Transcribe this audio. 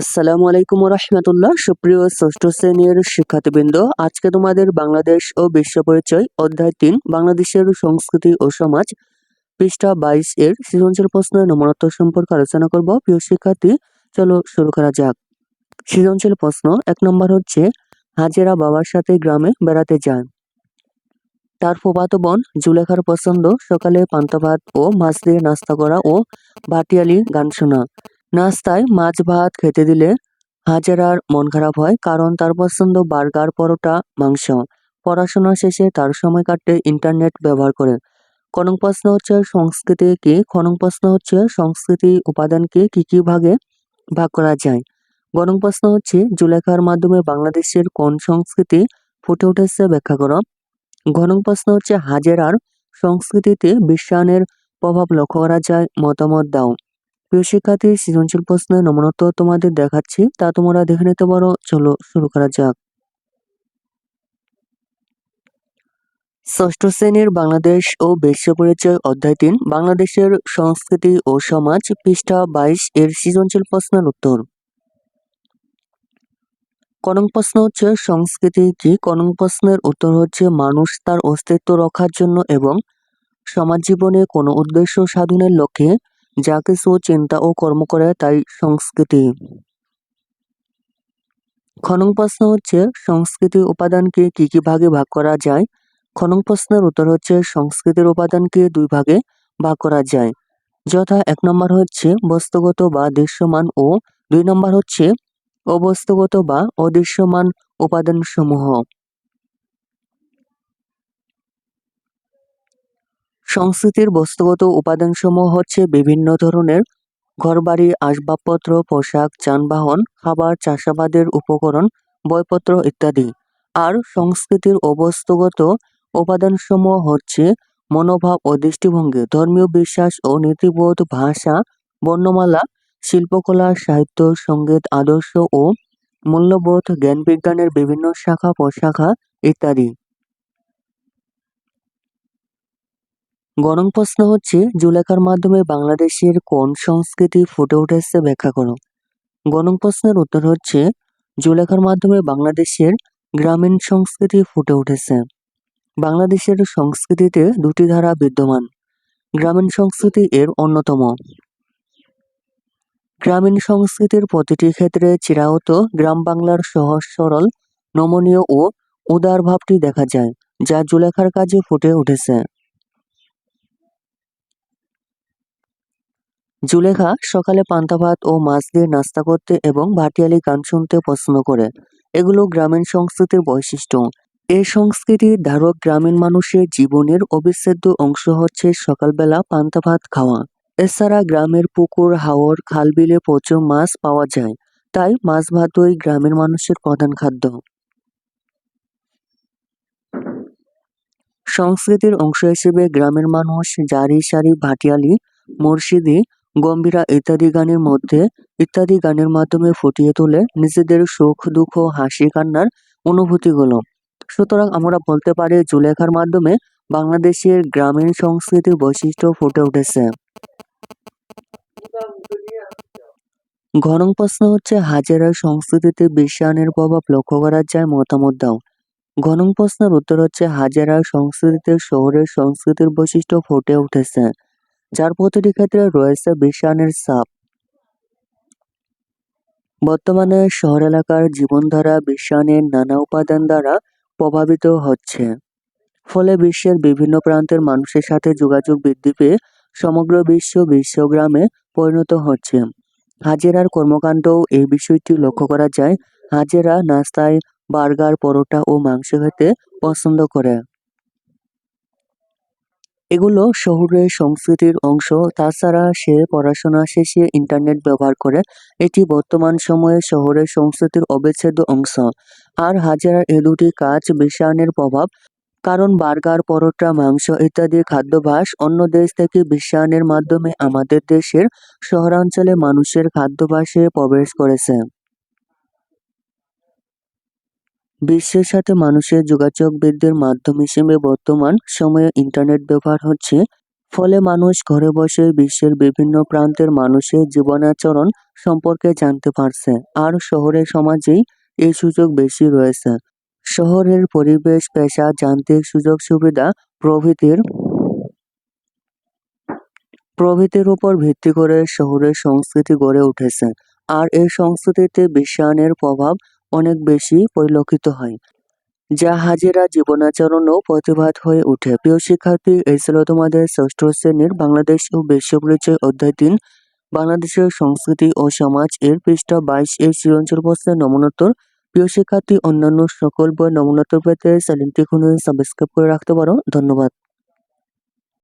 আসসালামু আলাইকুম রহমতুল্লাহ সুপ্রিয় ষষ্ঠ শ্রেণির শিক্ষার্থীবৃন্দ, আজকে তোমাদের বাংলাদেশ ও বিশ্ব পরিচয় অধ্যায় তিন, বাংলাদেশের সংস্কৃতি ও সমাজ, পৃষ্ঠা বাইশ এর সৃজনশীল প্রশ্নের নমনত্ব সম্পর্কে আলোচনা করব। প্রিয় শিক্ষার্থী, চলো শুরু করা যাক। সৃজনশীল প্রশ্ন এক নম্বর হচ্ছে, হাজেরা বাবার সাথে গ্রামে বেড়াতে যান তার ফুফাতো বোন জুলেখার পছন্দ সকালে পান্তা ভাত ও মাছ দিয়ে নাস্তা করা ও ভাটিয়ালি গান শোনা। নাস্তায় মাছ ভাত খেতে দিলে হাজেরার মন খারাপ হয়, কারণ তার পছন্দ বার্গার, পরোটা, মাংস। পড়াশোনা শেষে তার সময় কাটতে ইন্টারনেট ব্যবহার করে। খনং প্রশ্ন হচ্ছে সংস্কৃতি কি? খনং প্রশ্ন হচ্ছে সংস্কৃতি উপাদানকে কি কি ভাগে ভাগ করা যায়? গণং প্রশ্ন হচ্ছে জুলেখার মাধ্যমে বাংলাদেশের কোন সংস্কৃতি ফুটে উঠেছে ব্যাখ্যা করো। ঘনং প্রশ্ন হচ্ছে হাজেরার সংস্কৃতিতে বিশ্বায়নের প্রভাব লক্ষ্য করা যায়, মতামত দাও। প্রিয় শিক্ষার্থী, সৃজনশীল প্রশ্নের নমনত্ব তোমাদের দেখাচ্ছি, তা তোমরা দেখে নিতে পারো। চলো শুরু করা যাক। ষষ্ঠ শ্রেণির বাংলাদেশ ও বিশ্ব পরিচয় অধ্যায় তিন, বাংলাদেশের সংস্কৃতি ও সমাজ, পৃষ্ঠা বাইশ এর সৃজনশীল প্রশ্নের উত্তর। কনং প্রশ্ন হচ্ছে, সংস্কৃতি কি? কনং প্রশ্নের উত্তর হচ্ছে, মানুষ তার অস্তিত্ব রক্ষার জন্য এবং সমাজ জীবনে কোনো উদ্দেশ্য সাধনের লক্ষ্যে যা কিছু চিন্তা ও কর্ম করে তাই সংস্কৃতি। খনং প্রশ্ন হচ্ছে, সংস্কৃতি উপাদানকে কি কি ভাগে ভাগ করা যায়? খনং প্রশ্নের উত্তর হচ্ছে, সংস্কৃতির উপাদানকে দুই ভাগে ভাগ করা যায়। যথা এক নম্বর হচ্ছে, বস্তুগত বা দৃশ্যমান ও দুই নম্বর হচ্ছে, অবস্তুগত বা অদৃশ্যমান উপাদানসমূহ। সংস্কৃতির বস্তুগত উপাদানসমূহ হচ্ছে বিভিন্ন ধরনের ঘরবাড়ি, আসবাবপত্র, পোশাক, যানবাহন, খাবার, চাষাবাদের উপকরণ, বইপত্র ইত্যাদি। আর সংস্কৃতির অবস্তুগত উপাদানসমূহ হচ্ছে মনোভাব ও দৃষ্টিভঙ্গি, ধর্মীয় বিশ্বাস ও নীতিবোধ, ভাষা, বর্ণমালা, শিল্পকলা, সাহিত্য, সংগীত, আদর্শ ও মূল্যবোধ, জ্ঞান বিজ্ঞানের বিভিন্ন শাখা, প্রশাখা ইত্যাদি। গণং প্রশ্ন হচ্ছে, জুলেখার মাধ্যমে বাংলাদেশের কোন সংস্কৃতি ফুটে উঠেছে ব্যাখ্যা করো। গণং প্রশ্নের উত্তর হচ্ছে, জুলেখার মাধ্যমে বাংলাদেশের গ্রামীণ সংস্কৃতি ফুটে উঠেছে। বাংলাদেশের সংস্কৃতিতে দুটি ধারা বিদ্যমান। গ্রামীণ সংস্কৃতি এর অন্যতম। গ্রামীণ সংস্কৃতির প্রতিটি ক্ষেত্রে চিরাহত গ্রাম বাংলার সহজ, সরল, নমনীয় ও উদার ভাবটি দেখা যায়, যা জুলেখার কাজে ফুটে উঠেছে। জুলেখা সকালে পান্তা ভাত ও মাছ দিয়ে নাস্তা করতে এবং ভাটিয়ালি গান শুনতে পছন্দ করে। এগুলো গ্রামীণ সংস্কৃতির বৈশিষ্ট্য। এই সংস্কৃতির ধারক গ্রামীণ মানুষের জীবনের অবিচ্ছেদ্য অংশ হচ্ছে সকালবেলা পান্তা ভাত খাওয়া। এছাড়া গ্রামের পুকুর, হাওর খাল বিলে প্রচুর মাছ পাওয়া যায়। তাই মাছ ভাতই গ্রামের মানুষের প্রধান খাদ্য। সংস্কৃতির অংশ হিসেবে গ্রামের মানুষ জারি সারি ভাটিয়ালি, মুর্শিদি গম্ভীরা ইত্যাদি গানের মধ্যে, ইত্যাদি গানের মাধ্যমে ফুটিয়ে তোলে নিজেদের সুখ, দুঃখ, হাসি, কান্নার অনুভূতিগুলো। সুতরাং আমরা বলতে পারি জুলেখার মাধ্যমে বাংলাদেশের গ্রামীণ সংস্কৃতির বৈশিষ্ট্য ফুটে উঠেছে। ঘনং প্রশ্ন হচ্ছে, হাজারা সংস্কৃতিতে বিশ্বায়নের প্রভাব লক্ষ্য করা যায় মতামত দাও। ঘনং প্রশ্নের উত্তর হচ্ছে, হাজারা সংস্কৃতিতে শহরের সংস্কৃতির বৈশিষ্ট্য ফুটে উঠেছে। যার প্রতিটি ক্ষেত্রে রয়েছে বিশ্বায়নের চাপ। বর্তমানে শহর এলাকার জীবনধারা বিশ্বায়নের নানা উপাদান দ্বারা প্রভাবিত হচ্ছে। ফলে বিশ্বের বিভিন্ন প্রান্তের মানুষের সাথে যোগাযোগ বৃদ্ধি পেয়ে সমগ্র বিশ্ব বিশ্বগ্রামে পরিণত হচ্ছে। হাজেরার কর্মকাণ্ডও এই বিষয়টি লক্ষ্য করা যায়। হাজেরা নাস্তায়, বার্গার, পরোটা ও মাংস খেতে পছন্দ করে। এগুলো শহুরে সংস্কৃতির অংশ। তাছাড়া সে পড়াশোনা শেষে ইন্টারনেট ব্যবহার করে। এটি বর্তমান সময়ে শহরের সংস্কৃতির অবিচ্ছেদ্য অংশ। আর হাজারা এ দুটি কাজ বিশ্বায়নের প্রভাব, কারণ বার্গার, পরোটা, মাংস ইত্যাদি খাদ্যাভ্যাস অন্য দেশ থেকে বিশ্বায়নের মাধ্যমে আমাদের দেশের শহরাঞ্চলে মানুষের খাদ্যাভ্যাসে প্রবেশ করেছে। বিশ্বের সাথে মানুষের যোগাযোগ বৃদ্ধির মাধ্যম হিসেবে বর্তমান সময়ে ইন্টারনেট ব্যবহার হচ্ছে। ফলে মানুষ ঘরে বসে বিশ্বের বিভিন্ন প্রান্তের মানুষের জীবনাচরণ সম্পর্কে জানতে পারছে আর শহরের সমাজেই এই সুযোগ বেশি রয়েছে। শহরের পরিবেশ, পেশা, যান্ত্রিক সুযোগ সুবিধা প্রভৃতির প্রভৃতির উপর ভিত্তি করে শহরের সংস্কৃতি গড়ে উঠেছে। আর এই সংস্কৃতিতে বিশ্বায়নের প্রভাব অনেক বেশি পরিলক্ষিত হয়। যা হাজিরা জীবনাচরণও প্রতিবাদ হয়ে ওঠে। প্রিয় শিক্ষার্থী, এই ছিল তোমাদের ষষ্ঠ শ্রেণির বাংলাদেশ ও বিশ্ব পরিচয় অধ্যায় তিন। বাংলাদেশের সংস্কৃতি ও সমাজ এর পৃষ্ঠা বাইশ এর সৃজনশীল প্রশ্নের নমনোত্তর। প্রিয় শিক্ষার্থী, অন্যান্য সকল বই নমনোত্তর পেতে চ্যানেলটি খুলে সাবস্ক্রাইব করে রাখতে পারো। ধন্যবাদ।